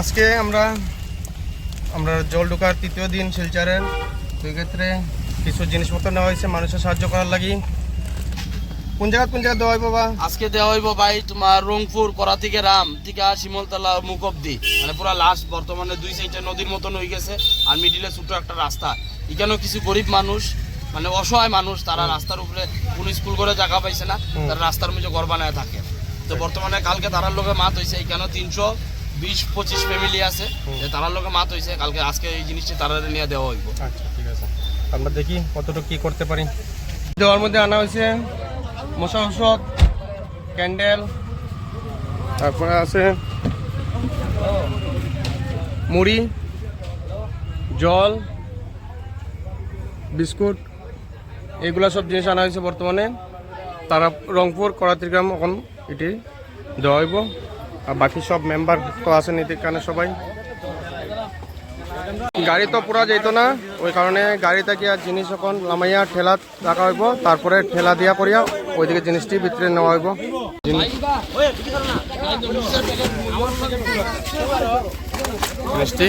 আজকে আমরা আমরা জল ঢোকার তৃতীয় দিন শিলচারের। সেই ক্ষেত্রে কিছু জিনিসপত্র নেওয়া হয়েছে মানুষের সাহায্য করার লাগি। কোন জায়গা কোন জায়গা দেওয়া বাবা আজকে দেওয়া হইব ভাই তোমার রংপুর করা থেকে রাম থেকে শিমলতলা মুখ অব্দি মানে পুরা লাস্ট বর্তমানে দুই সাইডে নদীর মতন হয়ে গেছে আর মিডিলে ছোট একটা রাস্তা। এখানেও কিছু গরিব মানুষ মানে অসহায় মানুষ তারা রাস্তার উপরে কোন স্কুল করে জায়গা পাইছে না তারা রাস্তার মধ্যে ঘর বানায় থাকে। তো বর্তমানে কালকে তারার লোকে মাত হয়েছে এখানেও তিনশো বিশ পঁচিশ ফ্যামিলি আছে। তারার লোকে মাত হয়েছে কালকে আজকে এই জিনিসটি তারা নিয়ে দেওয়া হইব। আচ্ছা ঠিক আছে। আমরা দেখি কতটুকু কি করতে পারি। দেওয়ার মধ্যে আনা হয়েছে মশা ঔষধ ক্যান্ডেল। তারপরে আছে মুড়ি জল বিস্কুট এগুলা সব জিনিস আনা হয়েছে বর্তমানে। তারা রংপুর করাতিগ্রাম এখন এটি দেওয়া হইব। আর বাকি সব মেম্বার তো আছেন এখানে সবাই। গাড়ি তো পুরা যেত না ওই কারণে গাড়ি থেকে আর জিনিস এখন লামাইয়া ঠেলা রাখা হইব। তারপরে ঠেলা দিয়া করিয়া ওইদিকে জিনিসটি ভিতরে নেওয়া হইব। জিনিসটি।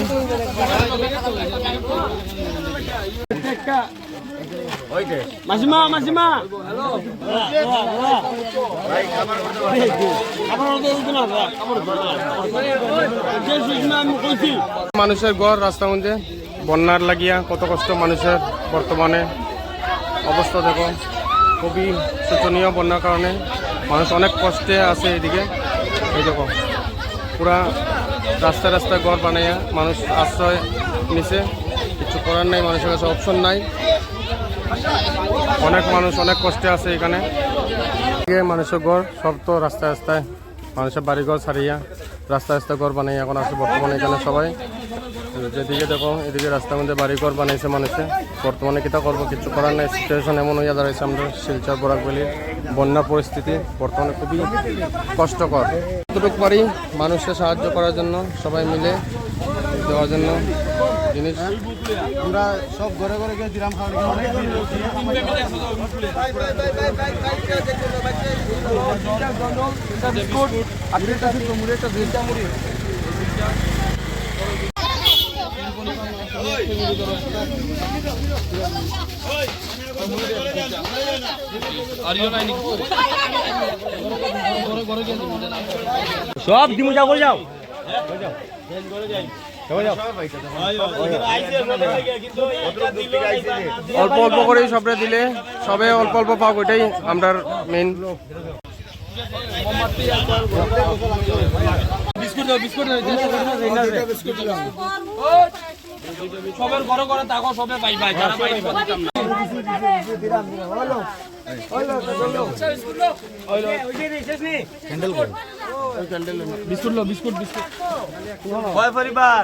মাসিমা মাসিমা। মানুষের ঘর রাস্তার মধ্যে বন্যার লাগিয়া কত কষ্ট মানুষের বর্তমানে অবস্থা দেখো। খুবই শোচনীয় বন্যার কারণে মানুষ অনেক কষ্টে আছে এদিকে এই দেখো, পুরা রাস্তা রাস্তায় ঘর বানাইয়া মানুষ আশ্রয় নিছে। কিছু করার নাই, মানুষের কাছে অপশন নাই। অনেক মানুষ অনেক কষ্টে আছে এখানে। মানুষের ঘর সব তো রাস্তায় রাস্তায়, মানুষের বাড়িঘর ছাড়িয়া রাস্তা রাস্তায় ঘর বানাই এখন আছে বর্তমানে এখানে সবাই। যেদিকে দেখো এদিকে রাস্তার মধ্যে বাড়িঘর বানাইছে মানুষে। বর্তমানে কিতা করব কিছু করার নাই। সিচুয়েশন এমন হইয়া দাঁড়াইছে আমরা শিলচর বরাকবেলির বন্যা পরিস্থিতি বর্তমানে খুবই কষ্টকর। যতটুকু পারি মানুষকে সাহায্য করার জন্য সবাই মিলে দেওয়ার জন্য জিনিস। আমরা সব ঘরে ঘরে গিয়ে দিলাম খাওয়া সব দিমু যাও করে যাও। অল্প অল্প করেই সবরে দিলে সবে অল্প অল্প পাক ওইটাই আমরা মেইন সবের ঘরে ঘরে থাকো সবে পাই পাই যারা পাই দিতাম না বিস্কুট লো বিস্কুট বিস্কুট। কয় পরিবার।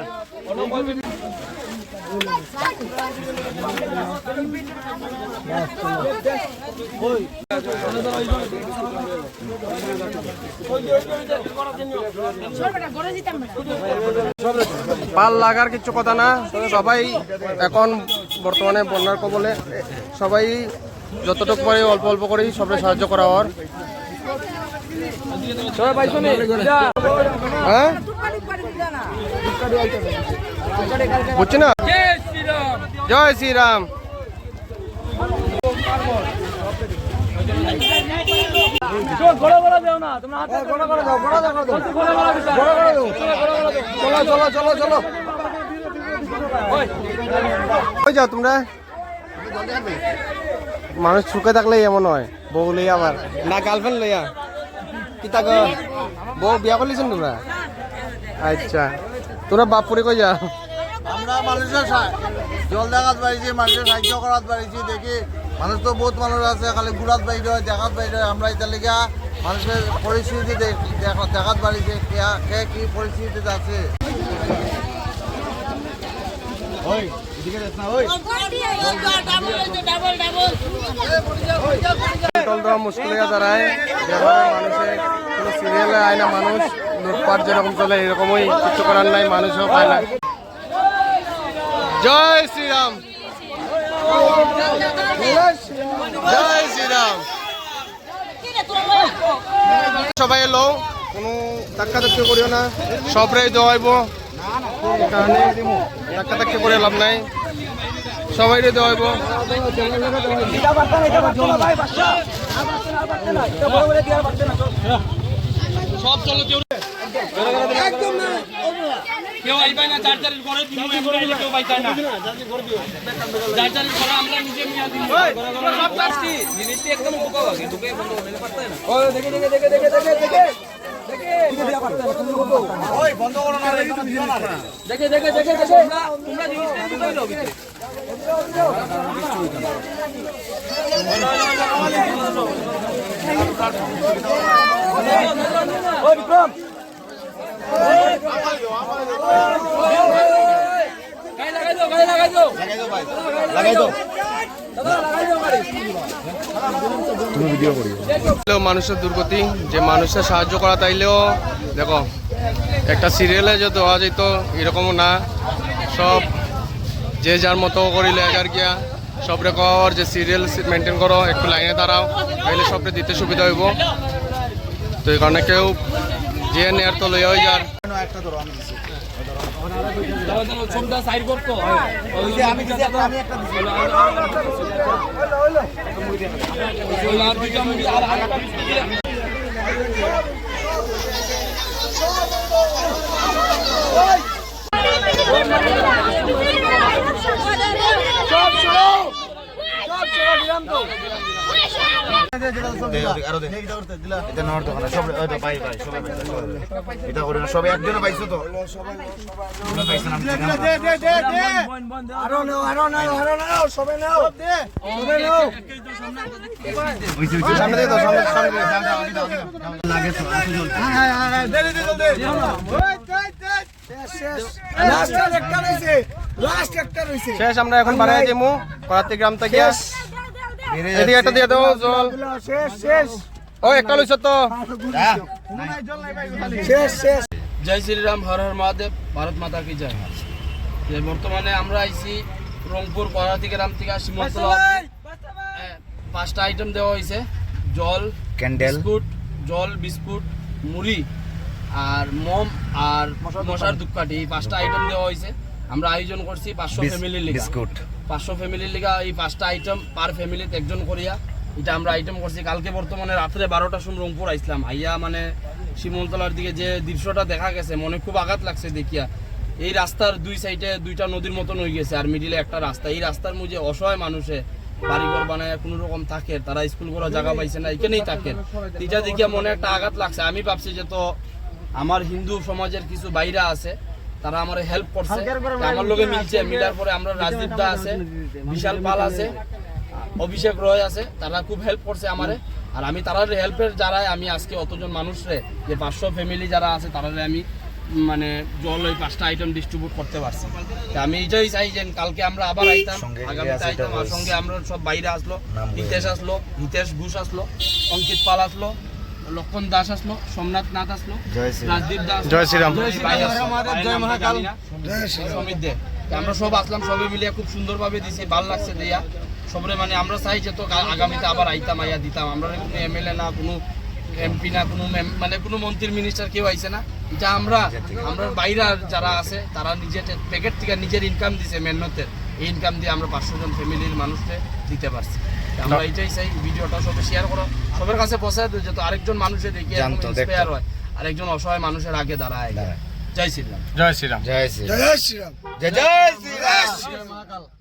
পাল লাগার কিছু কথা না। সবাই এখন বর্তমানে বন্যার কবলে। সবাই যতটুকু পারে অল্প অল্প করেই সবাই সাহায্য করা হওয়ার। হ্যাঁ? বুঝছি না? জয় শ্রীরাম। দেও না তোমরা হাতে ঘোড়া ঘোড়া দাও ঘোড়া দাও। ঘোড়া ঘোড়া দিও। ঘোড়া ঘোড়া দাও। চলো চলো চলো চলো কই যাও তোমরা। মানুষ সুখে থাকলে এমন হয় বউ লইয়া আবার। না গার্লফ্রেন্ড লইয়া। কি তাক বউ বিয়া করলিছেন তোমরা? আচ্ছা। তোরা বাপ পরে কই যা আমরা মানুষের জল দেখাত পারিছি মানুষের সাহায্য করাত পারিছি দেখি মানুষ তো বহুত মানুষ আছে খালি ঘুরাত বাইর হয় দেখাত বাইর হয়। আমরা এটা লেগে মানুষের পরিস্থিতি দেখা- দেখাত পারিছি কে কে কি পরিস্থিতিতে আছে। মুশকিল হয়ে দাঁড়ায় যেভাবে কোনো সিরিয়ালে আয় না মানুষ লুটপাট যেরকম চলে এরকমই কিছু করার নাই মানুষও পায় না জয় শ্রীরাম। সবাই এলো, কোনো ধাক্কা ধাক্কি করিও না, সবরাই দেওয়াইব ধাক্কা ধাক্কি করে লাভ নাই। সবাই দেওয়াইব সব চলো কেউ কেউ আইবাই না যার যার ঘরে করে কেউ পাইতাই না যার যার ঘরে আমরা নিজে নিয়ে দিন সব কাজটি জিনিসটি একদম ঢুকাও আগে ঢুকে বন্ধ করে পারতে না ওই দেখে দেখে দেখে দেখে দেখে দেখে দেখে দেখে দেখে দেখে তোমরা জিনিসটা ঢুকাই দাও ভিতরে। ওই বিক্রম। মানুষের দুর্গতি, যে মানুষের সাহায্য করা তাইলেও, দেখো, একটা সিরিয়ালে যে দেওয়া যেত, এরকমও না। সব যে যার মতো করিলে এগার গিয়া, সব রেকর যে সিরিয়াল মেনটেন করো, একটু লাইনে দাঁড়াও, তাইলে সবরে দিতে সুবিধা হইব। তো এই কারণে কেউ যে নেয়ার তো লইয়া হয়ে যার ছবিটা সাইড করতো হ্যাঁ শেষ আমরা এখন বানাই দিমু করাতে গ্রাম থেকে এদিকে একটা দিয়ে দাও জল। শেষ শেষ ও একটা লইছ তো। শেষ শেষ। জয় শ্রীরাম হর হর মহাদেব ভারত মাতা কি জয়। যে বর্তমানে আমরা আইছি রংপুর করাতি গ্রাম থেকে। এ, পাঁচটা আইটেম দেওয়া হয়েছে জল ক্যান্ডেল। বিস্কুট জল বিস্কুট মুড়ি আর মম আর মশার ধূপকাঠি এই পাঁচটা আইটেম দেওয়া হয়েছে আমরা আয়োজন করছি পাঁচশো ফ্যামিলি লিগে বিস্কুট। পাঁচশো ফ্যামিলির লিগা এই পাঁচটা আইটেম পার ফ্যামিলিতে একজন করিয়া। এটা আমরা আইটেম করছি। কালকে বর্তমানে রাত্রে বারোটার সময় রংপুর আইসলাম। আইয়া মানে শিমলতলার দিকে যে দৃশ্যটা দেখা গেছে, মনে খুব আঘাত লাগছে দেখিয়া। এই রাস্তার দুই সাইডে দুইটা নদীর মতন হয়ে গেছে আর মিডিলে একটা রাস্তা। এই রাস্তার মধ্যে অসহায় মানুষে বাড়িঘর বানায় কোনো রকম থাকে, তারা স্কুল করার জায়গা পাইছে না, এখানেই থাকে। এটা দেখিয়া মনে একটা আঘাত লাগছে। আমি ভাবছি যে তো আমার হিন্দু সমাজের কিছু বাইরা আছে তারা আমার হেল্প করছে। আমার লোকে মিলছে মিলার পরে আমরা রাজদীপ দা আছে বিশাল পাল আছে অভিষেক রয় আছে তারা খুব হেল্প করছে আমারে। আর আমি তারার হেল্পের যারাই আমি আজকে অতজন মানুষরে যে পাঁচশো ফ্যামিলি যারা আছে তারারে আমি মানে জল ওই পাঁচটা আইটেম ডিস্ট্রিবিউট করতে পারছি। আমি এইটাই চাই যে কালকে আমরা আবার আইতাম আগামীতে আইতাম আর সঙ্গে আমরা সব বাইরে আসলো হিতেশ আসলো হিতেশ ঘোষ আসলো অঙ্কিত পাল আসলো লক্ষণ দাস আসলো সোমনাথ নাথ আসলো রাজদীপ দাস জয় শ্রীরাম। না। সমিত দে। আমরা সব আসলাম সবাই মিলিয়ে খুব সুন্দরভাবে দিছি ভালো লাগছে দিয়া। সবরে মানে আমরা চাই যে তো আগামীতে আবার আইতাম আইয়া দিতাম। আমরা কোনো এমএলএ না কোনো এমপি না কোনো মানে কোনো মন্ত্রীর মিনিস্টার কেউ আইছে না। এটা আমরা আমরা বাইরে যারা আছে তারা নিজের প্যাকেট থেকে নিজের ইনকাম দিছে মেহনতের। এই ইনকাম দিয়ে আমরা পাঁচশো জন ফ্যামিলির মানুষকে দিতে পারছি। আমরা এটাই চাই ভিডিওটা সবাই শেয়ার করো। সবার কাছে পৌঁছায় যাতে আরেকজন মানুষে দেখে ইন্সপায়ার হয়। আরেকজন অসহায় মানুষের আগে দাঁড়ায়। জয় শ্রীরাম। জয় শ্রীরাম। জয় শ্রীরাম। জয় শ্রীরাম। জয় জয় শ্রী রাম